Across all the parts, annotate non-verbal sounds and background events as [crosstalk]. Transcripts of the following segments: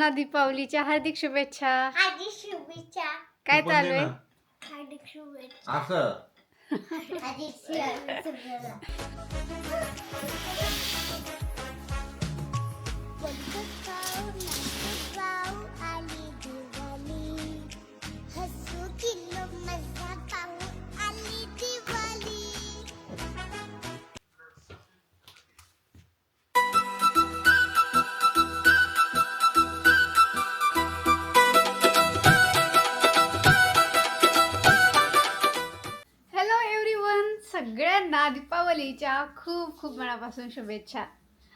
सगळ्यांना दीपावलीच्या हार्दिक शुभेच्छा. हार्दिक शुभेच्छा. काय चालू आहे. हार्दिक शुभेच्छा. असं. हार्दिक शुभेच्छा. आली दिवाळी हसू किलो मजा पाहू सगळ्यांना दीपावलीच्या खूप खूप मनापासून शुभेच्छा.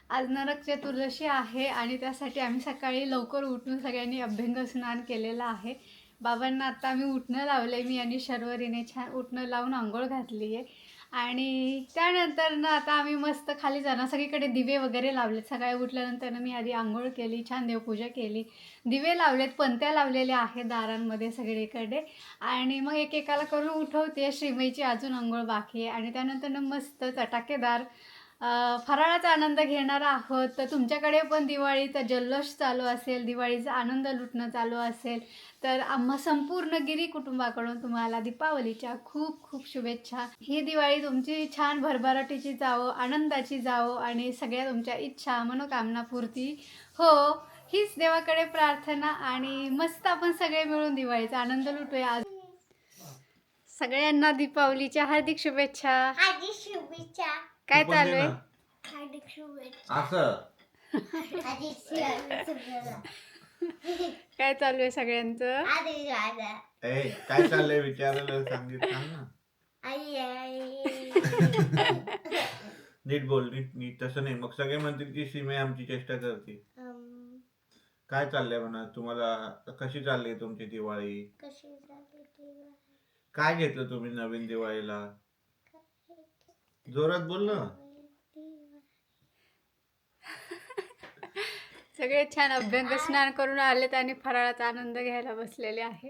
आज नरक चतुर्दशी आहे आणि त्यासाठी आम्ही सकाळी लवकर उठून सगळ्यांनी अभ्यंग स्नान केलेलं आहे. बाबांना आता आम्ही उठणं लावलं आहे मी आणि शर्वरीने छान उठणं लावून आंघोळ घातली आहे आणि त्यानंतर ना आता आम्ही मस्त खाली जाणं सगळीकडे दिवे वगैरे लावलेत. सकाळी उठल्यानंतर मी आधी आंघोळ केली छान देवपूजा केली. दिवे लावलेत पंत्या लावलेल्या आहेत दारांमध्ये सगळीकडे. आणि मग एकेकाला करून उठवते. श्रीमईची अजून आंघोळ बाकी आहे. आणि त्यानंतर ना मस्त चटाकेदार फराळाचा आनंद घेणार आहोत. तर तुमच्याकडे पण दिवाळीचा जल्लोष चालू असेल दिवाळीचा आनंद लुटणं चालू असेल तर आम्हा संपूर्ण गिरी कुटुंबाकडून तुम्हाला दीपावलीच्या खूप खूप शुभेच्छा. ही दिवाळी तुमची छान भरभराटीची जावो आनंदाची जावो आणि सगळ्या तुमच्या इच्छा मनोकामना पूर्ती हो. हीच देवाकडे प्रार्थना आणि मस्त आपण सगळे मिळून दिवाळीचा आनंद लुटूया. आज सगळ्यांना दीपावलीच्या हार्दिक शुभेच्छा. हार्दिक शुभेच्छा. काय तू पण चालू आहे? ना. असं. [laughs] काय चालू आहे सगळ्यांचं? आधी राजा ए काय चाललंय विचारायला सांगितलं सांग ना नीट बोल नीट नीट. तसं नाही. मग सगळे म्हणतील की सीमे आमची चेष्टा करते. काय चाललंय म्हणा? तुम्हाला कशी चालली तुमची दिवाळी? कशी झाली दिवाळी? काय घेतलं तुम्ही नवीन दिवाळीला? जोरात बोल ना. सगळे छान अभ्यंग स्नान करून आलेत आणि फराळाचा आनंद घ्यायला बसलेले आहे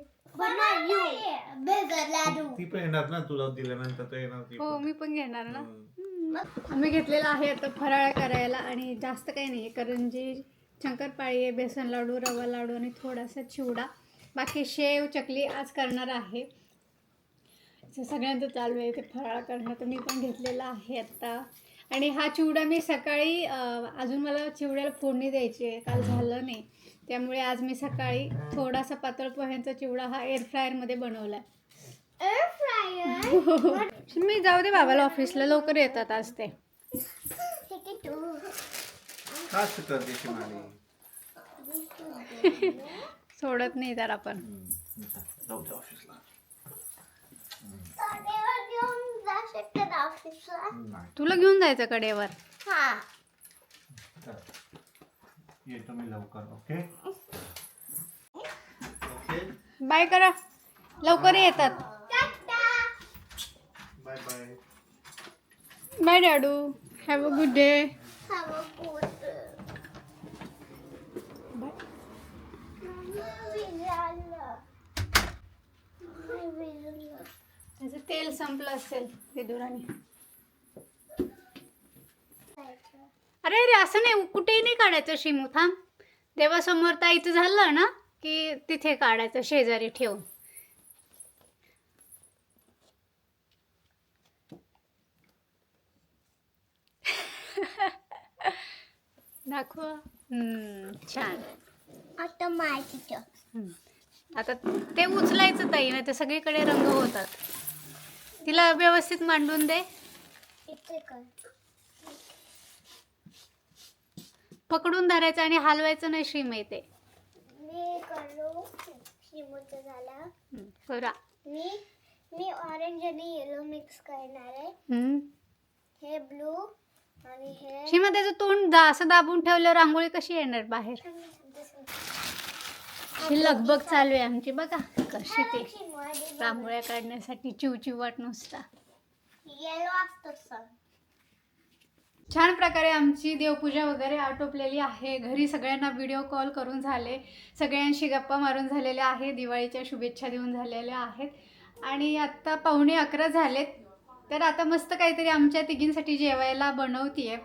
ती पण येणार ना तुला दिल्यानंतर तर येणार ती हो पण. मी पण घेणार ना. हम्म. आम्ही घेतलेला आहे आता फराळ करायला आणि जास्त काही नाही करंजी शंकरपाळी आहे बेसन लाडू रवा लाडू आणि थोडासा चिवडा. बाकी शेव चकली आज करणार आहे. सगळ्यांचं चालू आहे ते फराळ करणं तर मी पण घेतलेला आहे आत्ता. आणि हा चिवडा मी सकाळी अजून मला चिवड्याला फोडणी द्यायची आहे काल झालं नाही. त्यामुळे आज मी सकाळी थोडासा पातळ पोह्यांचा चिवडा हा एअर फ्रायरमध्ये बनवला मी जाऊ दे बाबाला ऑफिसला लवकर येतात आज ते. [laughs] सोडत नाही तर आपण हम्म. जाऊ दे ऑफिसला कडेवर घेऊन जा शकतात ऑफिसला नाही तुला घेऊन जायचं कडेवर हा. चल. येतो मी लवकर ओके? ओके? बाय करा. लवकर येतात. Tata. Bye bye. Bye डॅडू. Have a good day. Have a good त्याचं तेल संपलं असेल विदुराने. अरे अरे असं नाही कुठेही नाही काढायचं शिमू थांब. देवासमोर ताईचं झालं ना की तिथे काढायचं शेजारी ठेवून. दाखवा. हम्म, छान. आता हम्म. आता ते उचलायचं ताई नाही तर सगळीकडे रंग होतात. तिला व्यवस्थित मांडून दे. पकडून धरायचं आणि हलवायचं नाही श्री ते मी करू. शिमूचं झाला. करा. मी मी ऑरेंज आणि येलो मिक्स करणार आहे. हे ब्लू आणि हे सीमा त्याचं तोंड दा असं दाबून ठेवल्यावर रांगोळी कशी येणार बाहेर? ही लगबग चालू आहे आमची बघा. कशी ते. रांगोळ्या काढण्यासाठी चिव वाट नुसता. छान प्रकारे आमची देवपूजा वगैरे आटोपलेली आहे. घरी सगळ्यांना व्हिडिओ कॉल करून झाले. सगळ्यांशी गप्पा मारून झालेल्या आहे दिवाळीच्या शुभेच्छा देऊन झालेल्या आहेत. आणि आत्ता पावणे अकरा झालेत. तर आता मस्त काहीतरी आमच्या तिघींसाठी जेवायला बनवतीये.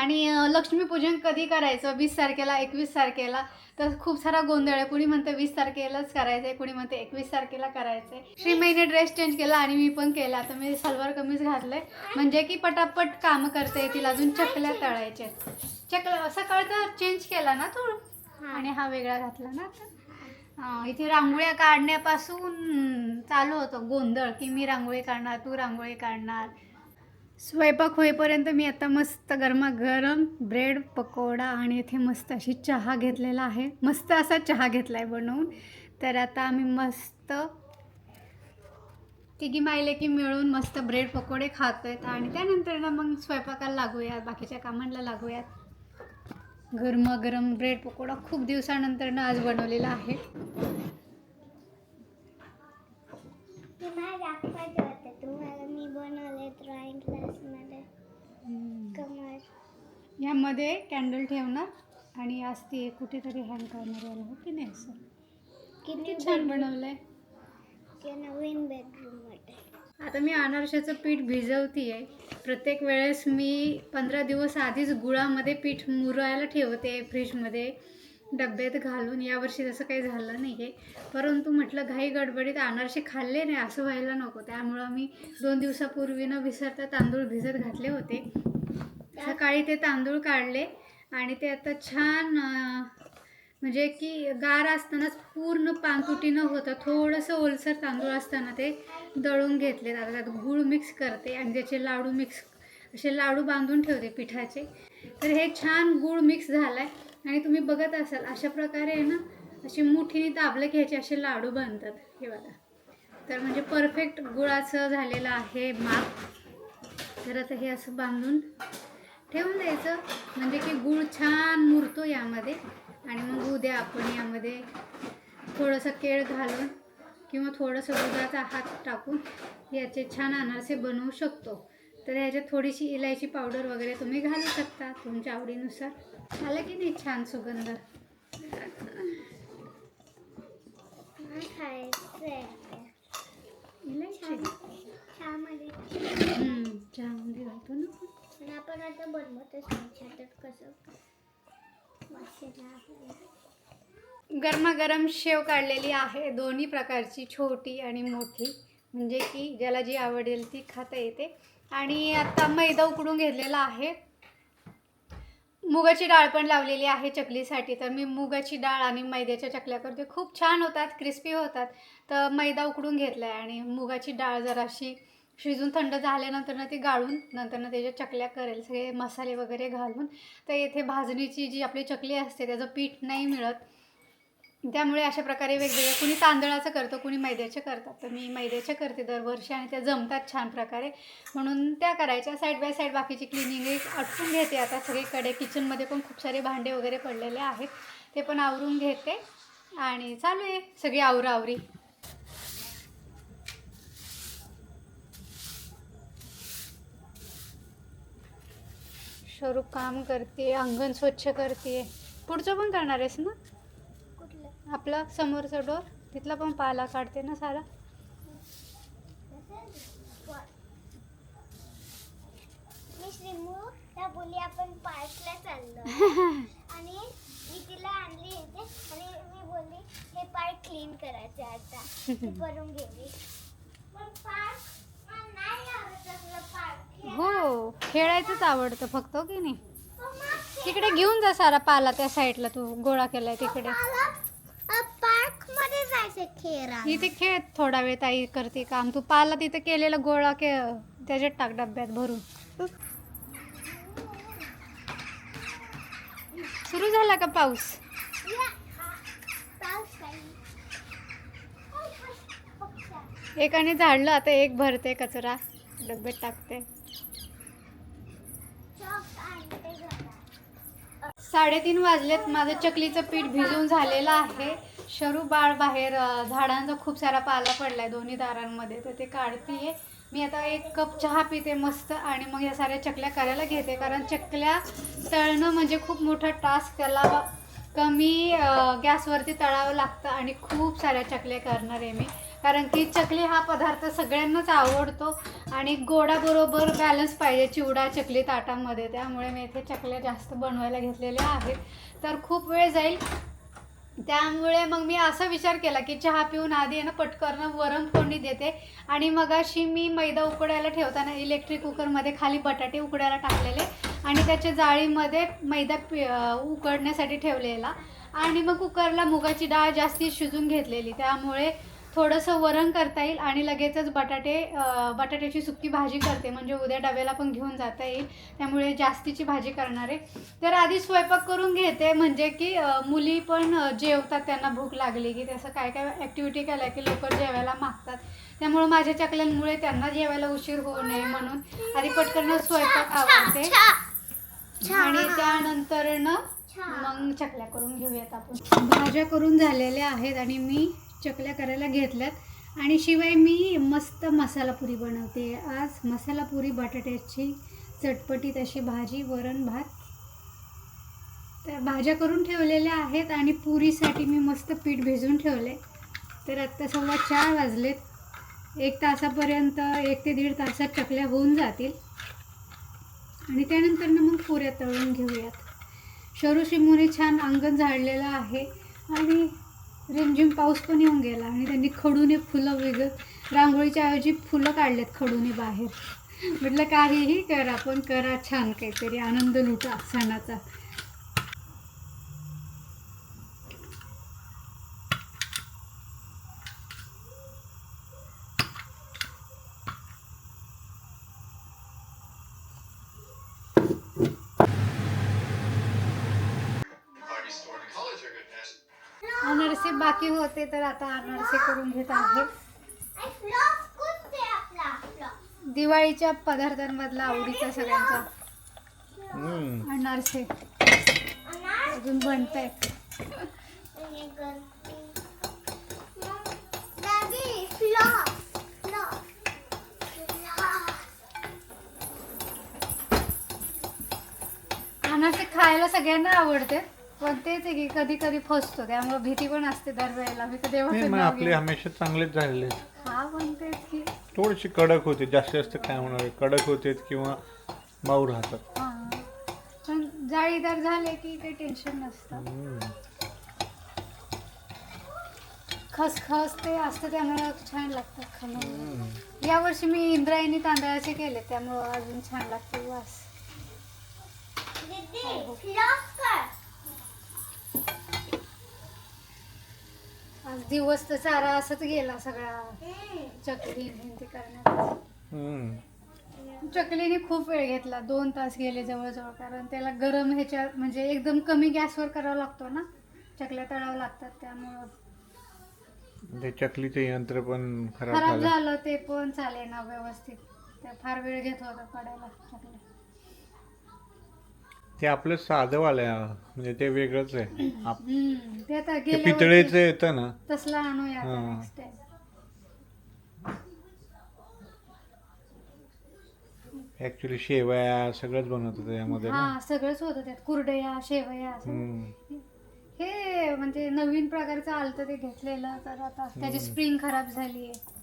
आणि लक्ष्मीपूजन कधी करायचं? वीस तारखेला एकवीस तारखेला. तर खूप सारा गोंधळ आहे. कुणी म्हणतं वीस तारखेलाच करायचं आहे कुणी म्हणते एकवीस तारखेला करायचं आहे श्रीमईने ड्रेस चेंज केला आणि मी पण केला. आता मी सलवार कमीज घातलंय. म्हणजे की पटापट कामं करता येतील. अजून चकल्या तळायच्या चकल्या सकाळचा चेंज केला ना तू? आणि हा वेगळा घातला ना इथे रांगोळ्या काढण्यापासून चालू होतं गोंधळ. की मी रांगोळी काढणार तू रांगोळी काढणार. स्वयंपाक होईपर्यंत मी आता मस्त गरमागरम ब्रेड पकोडा आणि इथे मस्त अशी चहा घेतलेला आहे. मस्त असा चहा घेतला आहे बनवून. तर आता आम्ही मस्त तिघी मायले की मिळून मस्त ब्रेड पकोडे खात आहेत आणि त्यानंतर ना मग स्वयंपाकाला लागूयात बाकीच्या कामांना लागूयात. गरमागरम ब्रेड पकोडा खूप दिवसानंतर ना आज बनवलेला आहे. मी बनवले ड्रॉइंग क्लासमध्ये कमर. यामध्ये कॅन्डल ठेवणार आणि आज ती कुठेतरी हँग करणार याला हो की नाही असं? किती छान बनवलंय. ते नवीन बेडरूममध्ये आता मी अनारशाचं पीठ भिजवती आहे प्रत्येक वेळेस मी पंधरा दिवस आधीच गुळामध्ये पीठ मुरायला ठेवते फ्रीजमध्ये डब्यात घालून यावर्षी तसं काही झालं नाही आहे परंतु म्हटलं घाई गडबडीत अनारसे खाल्ले नाही असं व्हायला नको. त्यामुळं मी दोन दिवसापूर्वी न विसरता तांदूळ भिजत घातले होते. सकाळी ते तांदूळ काढले आणि ते आता छान म्हणजे की गार असतानाच पूर्ण पानतुटी न होता थोडंसं ओलसर तांदूळ असताना ते दळून घेतले आता त्यात गूळ मिक्स करते आणि त्याचे लाडू मिक्स असे लाडू बांधून ठेवते पिठाचे. तर हे छान गूळ मिक्स झालं आहे आणि तुम्ही बघत असाल अशा प्रकारे आहे ना अशी मुठीने दाबले घ्यायचे असे लाडू बनतात. हे बघा. तर म्हणजे परफेक्ट गुळाचं झालेलं आहे माप. तर आता हे असं बांधून ठेवून द्यायचं. म्हणजे की गूळ छान मुरतो यामध्ये. आणि मग उद्या आपण यामध्ये थोडंसं केळ घालून किंवा थोडंसं दुधाचा हात टाकून याचे छान अनारसे बनवू शकतो. तर ह्याच्यात थोडीशी इलायची पावडर वगैरे तुम्ही घालू शकता तुमच्या आवडीनुसार. झालं की नाही छान सुगंध? चहामध्ये. घालतो ना आपण. आता बनवतच नाही कसं? गरमागरम शेव काढलेली आहे. दोन्ही प्रकारची छोटी आणि मोठी. म्हणजे की ज्याला जी आवडेल ती खाता येते. आणि आता मैदा उकडून घेतलेला आहे. मुगाची डाळ पण लावलेली आहे चकलीसाठी. तर मी मुगाची डाळ आणि मैद्याच्या चकल्या करते. खूप छान होतात क्रिस्पी होतात. तर मैदा उकडून घेतला आहे आणि मुगाची डाळ जराशी शिजून थंड झाल्यानंतर ना ती गाळून नंतर ना त्याच्या चकल्या करेल. सगळे मसाले वगैरे घालून. तर येथे भाजणीची जी आपली चकली असते त्याचं पीठ नाही मिळत. त्यामुळे अशा प्रकारे वेगवेगळ्या कुणी तांदळाचं करतं कुणी मैद्याचं करतात. तर मी मैद्याच्या करते दरवर्षी आणि त्या जमतात छान प्रकारे. म्हणून त्या करायच्या. साईड बाय साईड बाकीची क्लिनिंग एक आटपून घेते आता. सगळीकडे किचनमध्ये पण खूप सारे भांडे वगैरे पडलेले आहेत. ते पण आवरून घेते. आणि चालू आहे सगळी आवराआवरी. स्वरूप काम करते अंगण स्वच्छ करते. पुढचं पण करणार आहेस ना? आपला समोरचा डोर तिथला पण पाला काढते ना सारा. मी श्रीमू त्या बोली आपण पार्कला चाललो. [laughs] आणि मी तिला आणली इथे आणि मी बोलली हे पार्क क्लीन करायचे आता. करून [laughs] गेली हो खेळायचंच आवडतं फक्त हो की नाही? तिकडे घेऊन जा सारा पाला त्या साईडला तू गोळा केलाय तिकडे. खेळा इथे खेळ थोडा वेळ ताई करते काम. तू पाला तिथे केलेला गोळा के त्याच्यात टाक डब्यात भरून. सुरू झाला का पाऊस? एकाने झाडलं आता एक भरते कचरा. डब्यात टाकते. साडेतीन वाजलेत. माझं चकलीचं पीठ भिजून झालेलं आहे. शरू बाळ बाहेर झाडांचा खूप सारा पाला पडलाय दोन्ही दारांमध्ये तर ते काढतीये. मी आता एक कप चहा पिते मस्त आणि मग या साऱ्या चकल्या करायला घेते कारण चकल्या तळणं म्हणजे खूप मोठा टास्क त्याला कमी गॅसवरती तळावं लागतं आणि खूप साऱ्या चकल्या करणार आहे मी. कारण की चकली हा पदार्थ सगळ्यांनाच आवडतो आणि गोडाबरोबर बॅलन्स पाहिजे चिवडा चकली ताटामध्ये. त्यामुळे मी इथे चकल्या जास्त बनवायला घेतलेल्या आहेत. तर खूप वेळ जाईल. त्यामुळे मग मी असा विचार केला की चहा पिऊन आधी आहे ना पटकन वरण फोडणी देते. आणि मग अशी मी मैदा उकडायला ठेवताना इलेक्ट्रिक कुकरमध्ये खाली बटाटे उकडायला टाकलेले आणि त्याच्या जाळीमध्ये मैदा पि उकडण्यासाठी ठेवलेला. आणि मग कुकरला मुगाची डाळ जास्ती शिजून घेतलेली. त्यामुळे थोडंसं वरण करता येईल आणि लगेचच बटाटे बटाट्याची सुकी भाजी करते. म्हणजे उद्या डब्याला पण घेऊन जाता येईल. त्यामुळे जास्तीची भाजी करणार आहे. तर आधी स्वयंपाक करून घेते. म्हणजे की मुली पण जेवतात. त्यांना भूक लागली की तसं काय काय ॲक्टिव्हिटी केल्या की लोक जेवायला मागतात. त्यामुळे माझ्या चकल्यांमुळे त्यांना जेवायला उशीर होऊ नये म्हणून आधी पटकन स्वयंपाक आवडते आणि त्यानंतर न मग चकल्या करून घेऊयात आपण. भाज्या करून झालेल्या आहेत आणि मी चकल्या करायला घेतल्यात. आणि शिवाय मी मस्त मसाला पुरी बनवते. आज मसाला पुरी बटाट्याची चटपटीत अशी भाजी वरण भात. तर भाज्या करून ठेवलेल्या आहेत आणि पुरीसाठी मी मस्त पीठ भिजवून ठेवले तर आत्ता सव्वा चार वाजलेत. एक तासापर्यंत एक ते दीड तासात चकल्या होऊन जातील. आणि त्यानंतर मग पुऱ्या तळून घेऊयात. शरू शिमूने छान अंगण झाडलेलं आहे. आणि रिमझिम पाऊस पण येऊन गेला आणि त्यांनी खडूने फुलं वेगळं रांगोळीच्या ऐवजी फुलं काढलेत खडूने बाहेर. म्हटलं काहीही करा पण करा छान काहीतरी. आनंद लुटा सणाचा अनारसे बाकी होते तर आता अनारसे करून घेत आहे. दिवाळीच्या पदार्थांमधला आवडीचा सगळ्यांचा. अनारसे. अनार अजून बनत अनारसे खायला सगळ्यांना आवडते. पण तेच आहे की कधी कधी फसतो त्यामुळे भीती पण असते दरवेळेला. मी नाही मग आपले हमेशा चांगलेच झालेले आहेत. हा पण तेच की. थोडीशी कडक होते जास्तीत जास्त काय होणार आहे? कडक होते किंवा मऊ राहतात. हा. पण जाळीदार झाले की काही टेन्शन नसतं. हम्म. खसखस ते असतं त्यामुळे छान लागतात खाणं. यावर्षी मी इंद्रायणी तांदळाचे केले त्यामुळं अजून छान लागते वास. दीदी फ्लॉप कर आज दिवस तर सारा असंच गेला सगळा. चकली ते करण्यात. हम्म. चकलीने खूप वेळ घेतला दोन तास गेले जवळजवळ कारण त्याला गरम ह्याच्या म्हणजे एकदम कमी गॅसवर करावा लागतो ना चकल्या तळावं लागतात त्यामुळं. ते चकलीचे यंत्र पण खराब खराब झालं. झालं ते पण चालेल ना व्यवस्थित. ते फार वेळ घेत होता पडायला चकल्या ते आपलं साधं वालं आहे, म्हणजे ते वेगळंच आहे. आप- हम्म, ते आता ते गेल्या पितळेचं वर्षी येतं ना. तसला आणूया हा. टाइम ऍक्च्युली शेवया सगळंच बनवतं त्यामध्ये ना. हा सगळंच होतं त्यात कुरडया शेवया. हम्म. हे म्हणजे नवीन प्रकारचं आलतं ते घेतलेलं. तर आता त्याची स्प्रिंग खराब झाली आहे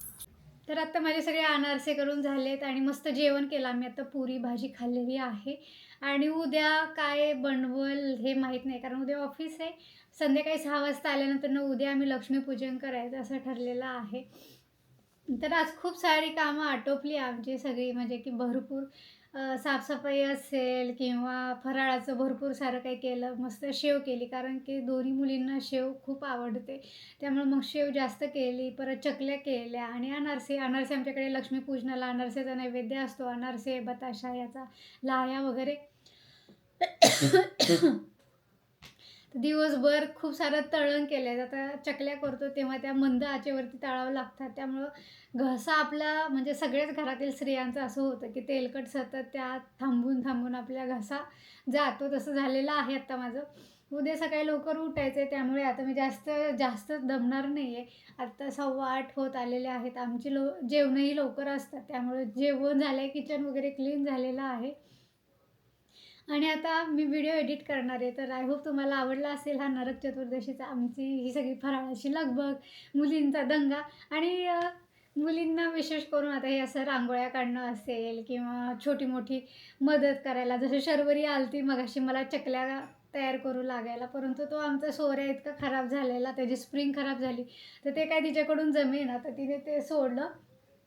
तर आता माझे सगळे अनारसे करून झालेत आणि मस्त जेवण केलं. आम्ही आता पुरी भाजी खाल्लेली आहे. आणि उद्या काय बनवल हे माहीत नाही कारण उद्या ऑफिस आहे. संध्याकाळी सहा वाजता आल्यानंतर ना उद्या आम्ही लक्ष्मीपूजन करायचं असं ठरलेलं आहे. तर आज खूप सारी कामं आटोपली आमची सगळी म्हणजे की भरपूर साफसफाई असेल किंवा फराळाचं भरपूर सारं काही केलं मस्त शेव केली कारण की दोन्ही मुलींना शेव खूप आवडते. त्यामुळे मग शेव जास्त केली परत चकल्या केल्या आणि अनारसे अनारसे आमच्याकडे लक्ष्मीपूजनाला अनारसेचा नैवेद्य असतो अनारसे बताशा याचा लाह्या वगैरे. दिवसभर खूप सारं तळण केलं आता चकल्या करतो तेव्हा त्या मंद आचेवरती तळावं लागतात. त्यामुळं घसा आपला म्हणजे सगळ्याच घरातील स्त्रियांचं असं होतं की तेलकट सतत त्या थांबून थांबून आपल्या घसा जातो. तसं झालेलं आहे आत्ता माझं. उद्या सकाळी लवकर उठायचं आहे त्यामुळे आता मी जास्त जास्त दमणार नाही आहे आत्ता सव्वा आठ होत आलेले आहेत. आमची लो जेवणंही लवकर असतात. त्यामुळे जेवण झालं आहे किचन वगैरे क्लीन झालेलं आहे. आणि आता मी व्हिडिओ एडिट करणार आहे. तर आय होप तुम्हाला आवडला असेल हा नरक चतुर्दशीचा आमची ही सगळी फराळाची लगबग मुलींचा दंगा आणि मुलींना विशेष करून आता हे असं रांगोळ्या काढणं असेल किंवा छोटी मोठी मदत करायला जसं शर्वरी आलती मगाशी मला चकल्या तयार करू लागायला परंतु तो आमचा सोऱ्या इतका खराब झालेला त्याची स्प्रिंग खराब झाली तर ते काय तिच्याकडून जमेना तर तिने ते सोडलं.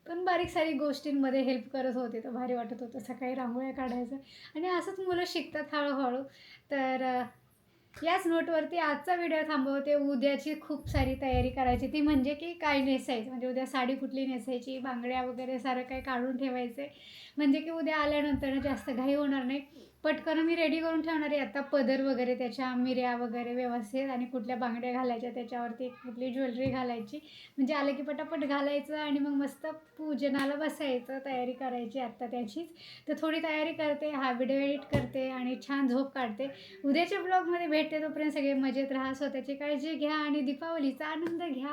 पण बारीक सारीक गोष्टींमध्ये हेल्प करत होते. तर भारी वाटत होतं. सकाळी रांगोळ्या काढायचं. आणि असंच मुलं शिकतात हळूहळू. तर याच नोटवरती आजचा व्हिडिओ थांबवते. उद्याची खूप सारी तयारी करायची. ती म्हणजे की काय नेसायचं? म्हणजे उद्या साडी कुठली नेसायची? बांगड्या वगैरे सारं काही काढून ठेवायचे. म्हणजे की उद्या आल्यानंतर जास्त घाई होणार नाही. पटकन मी रेडी करून ठेवणार आहे. आता पदर वगैरे त्याच्या मिऱ्या वगैरे व्यवस्थित आणि कुठल्या बांगड्या घालायच्या त्याच्यावरती कुठली ज्वेलरी घालायची. म्हणजे आलं की पटापट घालायचं आणि मग मस्त पूजनाला बसायचं तयारी करायची आत्ता त्याचीच. तर थोडी तयारी करते हा व्हिडिओ एडिट करते आणि छान झोप काढते. उद्याच्या ब्लॉगमध्ये भेटते तोपर्यंत सगळे मजेत राहा स्वतःची काळजी घ्या आणि दीपावलीचा आनंद घ्या.